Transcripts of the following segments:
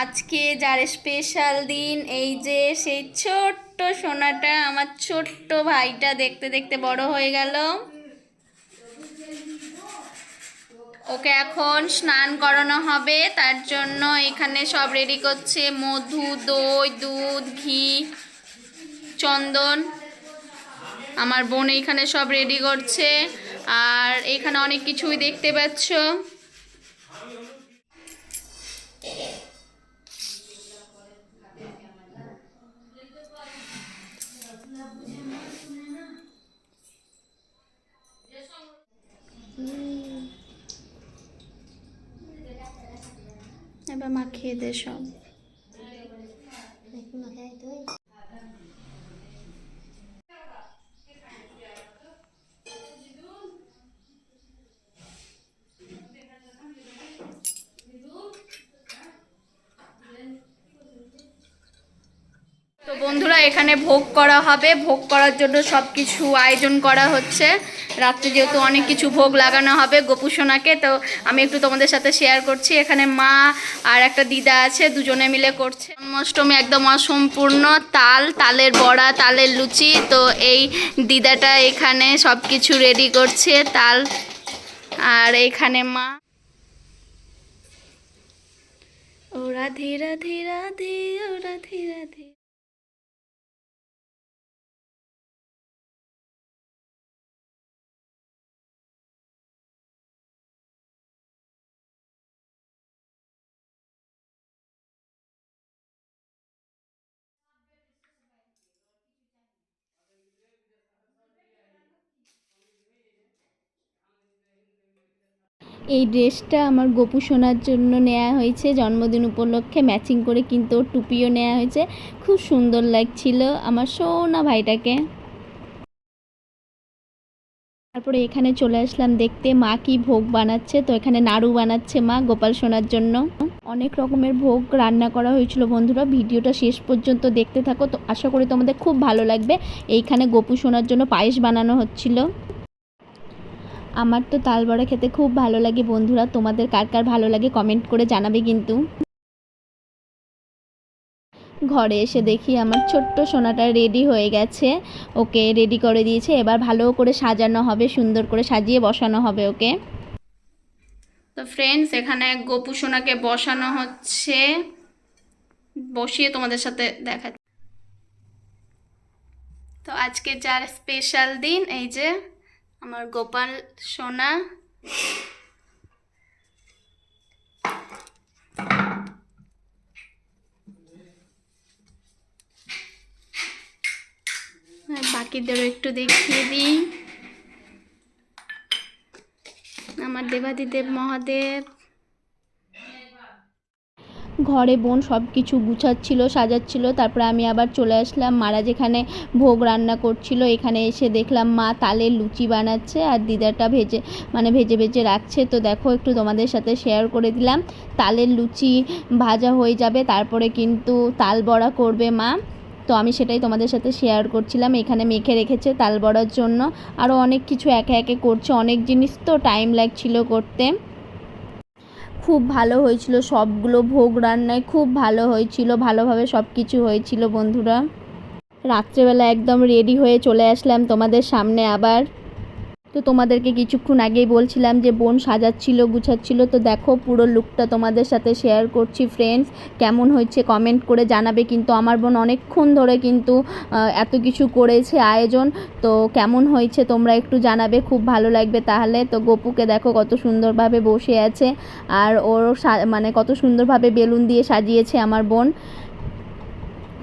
আজকে যার স্পেশাল দিন, এই যে সেই ছোট্ট সোনাটা, আমার ছোট্ট ভাইটা দেখতে দেখতে বড় হয়ে গেল। ওকে এখন স্নান করানো হবে, তার জন্য এখানে সব রেডি করছে, মধু, দই, দুধ, ঘি, চন্দন। আমার বোন এখানে সব রেডি করছে, আর এখানে অনেক কিছুই দেখতে পাচ্ছ। মাখিয়ে দে সব। বন্ধুরা, এখানে ভোগ করা হবে। ভোগ করার জন্য সব কিছু আয়োজন করা হচ্ছে। রাত্রে যেহেতু অনেক কিছু ভোগ লাগানো হবে গোপুসোনাকে, তো আমি একটু তোমাদের সাথে শেয়ার করছি। এখানে মা আর একটা দিদা আছে, দুজনে মিলে করছে। জন্মাষ্টমী একদম অসম্পূর্ণ, তাল, তালের বড়া, তালের লুচি, তো এই দিদাটা এখানে সব কিছু রেডি করছে, তাল আর এখানে মা। ও রাধে রাধে রাধে, ও রাধে রাধে। এই ড্রেসটা আমার গোপু সোনার জন্য নেওয়া হয়েছে। জন্মদিন উপলক্ষে ম্যাচিং করে কিন্তু ওর টুপিও নেওয়া হয়েছে। খুব সুন্দর লাগছিল আমার সোনা ভাইটাকে। তারপরে এখানে চলে আসলাম দেখতে, মা কি ভোগ বানাচ্ছে? তো এখানে নাড়ু বানাচ্ছে মা গোপাল সোনার জন্য। অনেক রকমের ভোগ রান্না করা হয়েছিল বন্ধুরা, ভিডিওটা শেষ পর্যন্ত দেখতে থাকো। তো আশা করি তোমাদের খুব ভালো লাগবে। এইখানে গোপু সোনার জন্য পায়েস বানানো হচ্ছিল। আমার তো তাল বড়া খেতে খুব ভালো লাগে বন্ধুরা। তোমাদের কার কার ভালো লাগে কমেন্ট করে জানাবে কিন্তু। ঘরে এসে দেখি আমার ছোট্ট সোনাটা রেডি হয়ে গেছে। ওকে রেডি করে দিয়েছে। এবার ভালো করে সাজানো হবে, সুন্দর করে সাজিয়ে বসানো হবে ওকে। তো ফ্রেন্ডস এখানে গোপু সোনাকে বসানো হচ্ছে। বসিয়ে তোমাদের সাথে দেখা তো আজকে যার স্পেশাল দিন, এই যে আমার গোপাল সোনা। বাকিদেরও একটু দেখিয়ে দিই। আমার দেবাদিদেব মহাদেব। ঘরে বোন সব কিছু গুছাচ্ছিল, সাজাচ্ছিল। তারপরে আমি আবার চলে আসলাম। মারা যেখানে ভোগ রান্না করছিল, এখানে এসে দেখলাম মা তালের লুচি বানাচ্ছে আর দিদাটা ভেজে মানে ভেজে ভেজে রাখছে। তো দেখো, একটু তোমাদের সাথে শেয়ার করে দিলাম। তালের লুচি ভাজা হয়ে যাবে, তারপরে কিন্তু তাল বড়া করবে মা। তো আমি সেটাই তোমাদের সাথে শেয়ার করছিলাম। এখানে মেখে রেখেছে তাল বড়ার জন্য। আরও অনেক কিছু একে একে করছে। অনেক জিনিস তো টাইম লাগছিল করতে। খুব ভালো হয়েছিল, সবগুলো ভোগ রান্নায় খুব ভালো হয়েছিল, ভালোভাবে সব কিছু হয়েছিল বন্ধুরা। রাত্রেবেলা একদম রেডি হয়ে চলে আসলাম তোমাদের সামনে আবার। তো তোমাদেরকে কিছুক্ষণ আগেই বলছিলাম যে বোন সাজাচ্ছিল, গুছাচ্ছিল। তো দেখো পুরো লুকটা তোমাদের সাথে শেয়ার করছি ফ্রেন্ডস কেমন হয়েছে কমেন্ট করে জানাবে। কিন্তু আমার বোন অনেকক্ষণ ধরে কিন্তু এত কিছু করেছে আয়োজন। তো কেমন হয়েছে তোমরা একটু জানাবে, খুব ভালো লাগবে তাহলে। তো গপুকে দেখো কত সুন্দরভাবে বসে আছে। আর ওর মানে কত সুন্দরভাবে বেলুন দিয়ে সাজিয়েছে আমার বোন।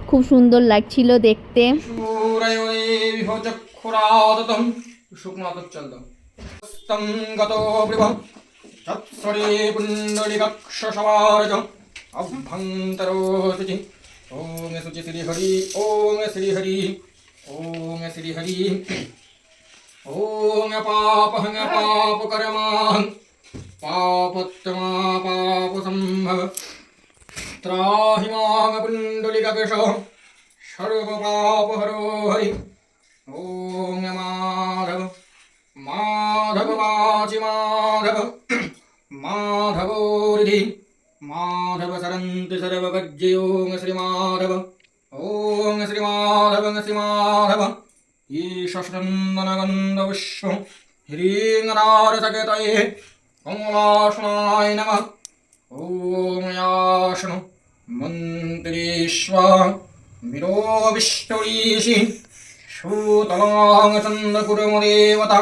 খুব সুন্দর লাগছিল দেখতে। शूरयोनिविह चक्षुरादतं शुक्नतुच्छन्द तं गतो वृव तत्सरे पुण्डलिकक्षसमार्ग अभ्यन्तरोऽतिथि ॐ शुचि श्रीहरि ॐ श्रीहरि ॐ श्रीहरि ॐ पापहं पापकर्मां पापत्तमा पापसम्भव त्राहि मां पुण्डलिककेशव सर्वपापहरो हरि ॐ माधव माधव वाचि माधव माधवोरिधि माधव सरन्ति सर्वगज्जे ॐ श्रीमाधव ॐ श्रीमाधव श्रीमाधव ईशस्रन्दनगन्धविश्वं ह्रीङ्गनारसकेतये कमलासनाय नमः ॐ यासनु मन्त्रीश्वा विरोविष्टुरीषि शूतलाङ्गचन्दकुरुमदेवता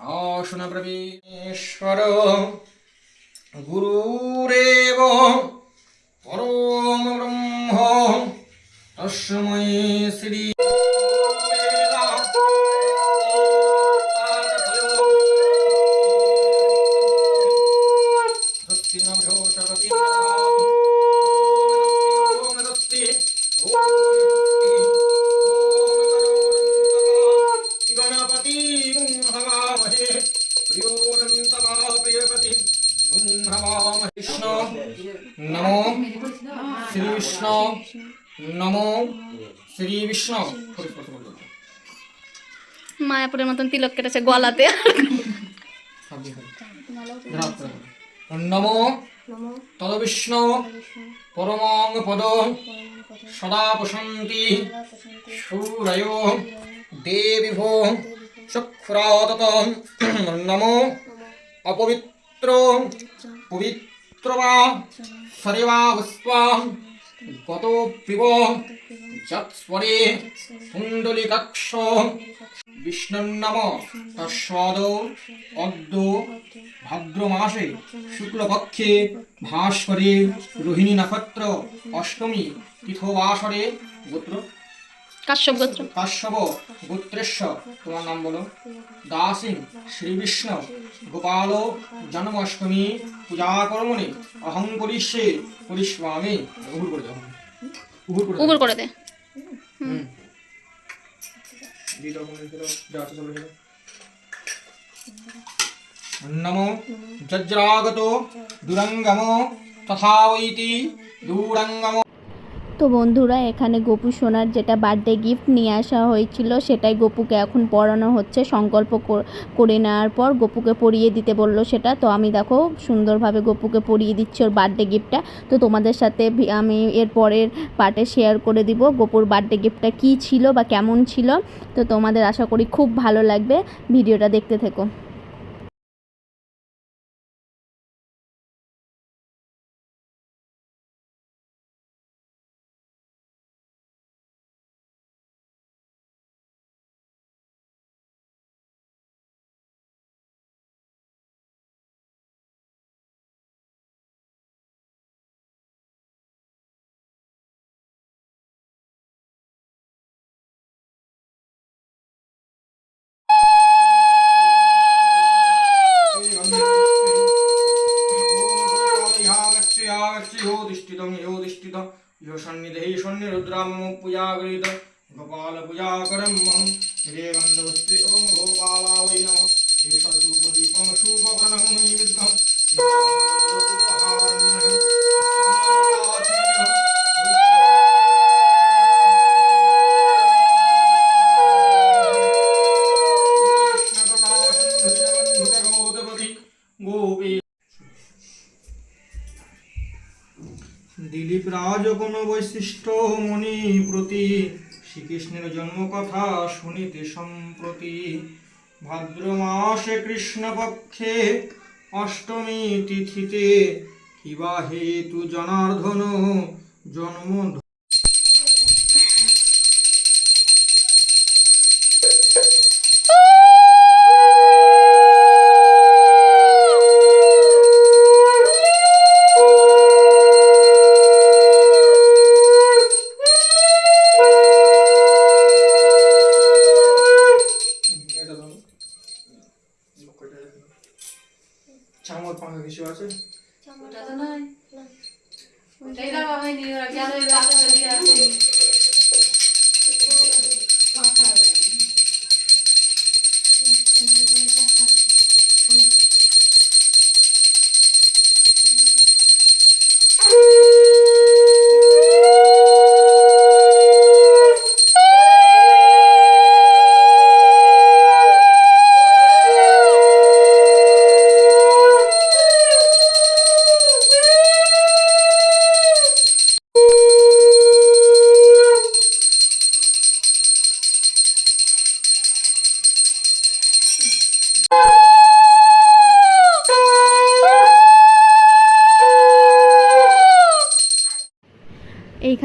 आसुनप्रवीश्वर गुरुरेव परं ब्रह्म तस्मै श्री শ্রী বিষ্ণ নম শ্রী বিষ্ণ মায়াপুরের মতন তিলক কেটেছে গলাতে। নমো তদ বিষ্ণু পরমং পদ সদা প্রশান্তি। সুরয় দেবী ভো চক্ষুরাতত অপবিত্র পবিত্র বা অদ্য ভাদ্র মাসে শুক্লপক্ষে ভাস্করে রোহিণী নক্ষত্র অষ্টমী তীর্থবাসরে গোত্র কাশ্যপ গোত্র। কাশ্যপ গোত্রেশ্ব তোমার নাম বলো। দাসিং শ্রী বিষ্ণু গোপাল জন্মাষ্টমী পূজা কর্মণি অহং করিষ্যে করিষ্যামি উহুর করে দাও। উহুর করে দে। হুম। নমো যজ্রাগত দুরঙ্গম তথা বৈতি দুরঙ্গম। তো বন্ধুরা, এখানে গোপু সোনার যেটা বার্থডে গিফট নিয়ে আসা হয়েছিল, সেটাই গোপুকে এখন পরানো হচ্ছে। সংকল্প করে নেওয়ার পর গোপুকে পরিয়ে দিতে বলল সেটা। তো আমি দেখো, সুন্দরভাবে গোপুকে পরিয়ে দিচ্ছি ওর বার্থডে গিফটটা তো তোমাদের সাথে আমি এর পরের পার্টে শেয়ার করে দিব গোপুর বার্থডে গিফটটা কী ছিল বা কেমন ছিল। তো তোমাদের আশা করি খুব ভালো লাগবে। ভিডিওটা দেখতে থেকো। বৈশিষ্ট্য প্রতি। শ্রীকৃষ্ণের জন্ম কথা শুনিতে সম্প্রতি। ভাদ্র মাসে কৃষ্ণপক্ষে অষ্টমী তিথিতে। কিবা হেতু জনার্ধন জন্ম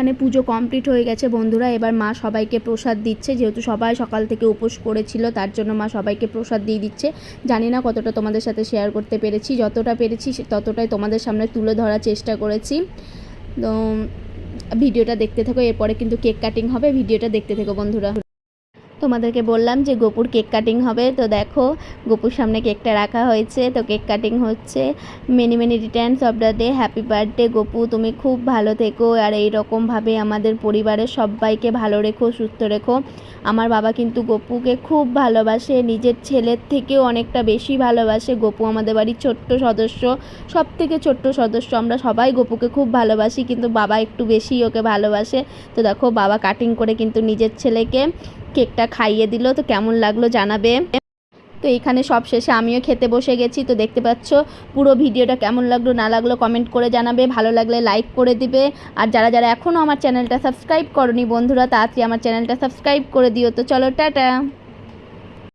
এইখানে পুজো কমপ্লিট হয়ে গেছে বন্ধুরা। এবার মা সবাইকে প্রসাদ দিচ্ছে। যেহেতু সবাই সকাল থেকে উপোস করেছিল, তার জন্য মা সবাইকে প্রসাদ দিয়ে দিচ্ছে। জানি না কতটা তোমাদের সাথে শেয়ার করতে পেরেছি। যতটা পেরেছি ততটাই তোমাদের সামনে তুলে ধরার চেষ্টা করেছি। তো, ভিডিওটা দেখতে থাকো। এরপরে কিন্তু কেক কাটিং হবে। ভিডিওটা দেখতে থেকো বন্ধুরা। তোমাদেরকে বললাম যে গোপুর কেক কাটিং হবে। তো দেখো, গোপুর সামনে কেকটা রাখা হয়েছে। তো কেক কাটিং হচ্ছে। Many many returns of the day happy birthday Gopu. তুমি খুব ভালো থেকো। আর এই রকমভাবে আমাদের পরিবারের সবাইকে ভালো রেখো, সুস্থ রেখো। আমার বাবা কিন্তু গপুকে খুব ভালোবাসে। নিজের ছেলের থেকেও অনেকটা বেশি ভালোবাসে। গপু আমাদের বাড়ির ছোট্ট সদস্য। সব থেকে ছোট্ট সদস্য। আমরা সবাই গপুকে খুব ভালোবাসি। কিন্তু বাবা একটু বেশি ওকে ভালোবাসে। তো দেখো, বাবা কাটিং করে কিন্তু নিজের ছেলেকে কেকটা খাইয়ে দিল, তো কেমন লাগল জানাবে। তো এখানে সব শেষে আমিও খেতে বসে গেছি, তো দেখতে পাচ্ছ পুরো ভিডিওটা কেমন লাগল, না লাগল কমেন্ট করে জানাবে, ভালো লাগলে লাইক করে দিবে। আর যারা যারা এখনও আমার চ্যানেলটা সাবস্ক্রাইব করনি বন্ধুরা, তাড়াতাড়ি আমার চ্যানেলটা সাবস্ক্রাইব করে দিও। তো চলো, টাটা।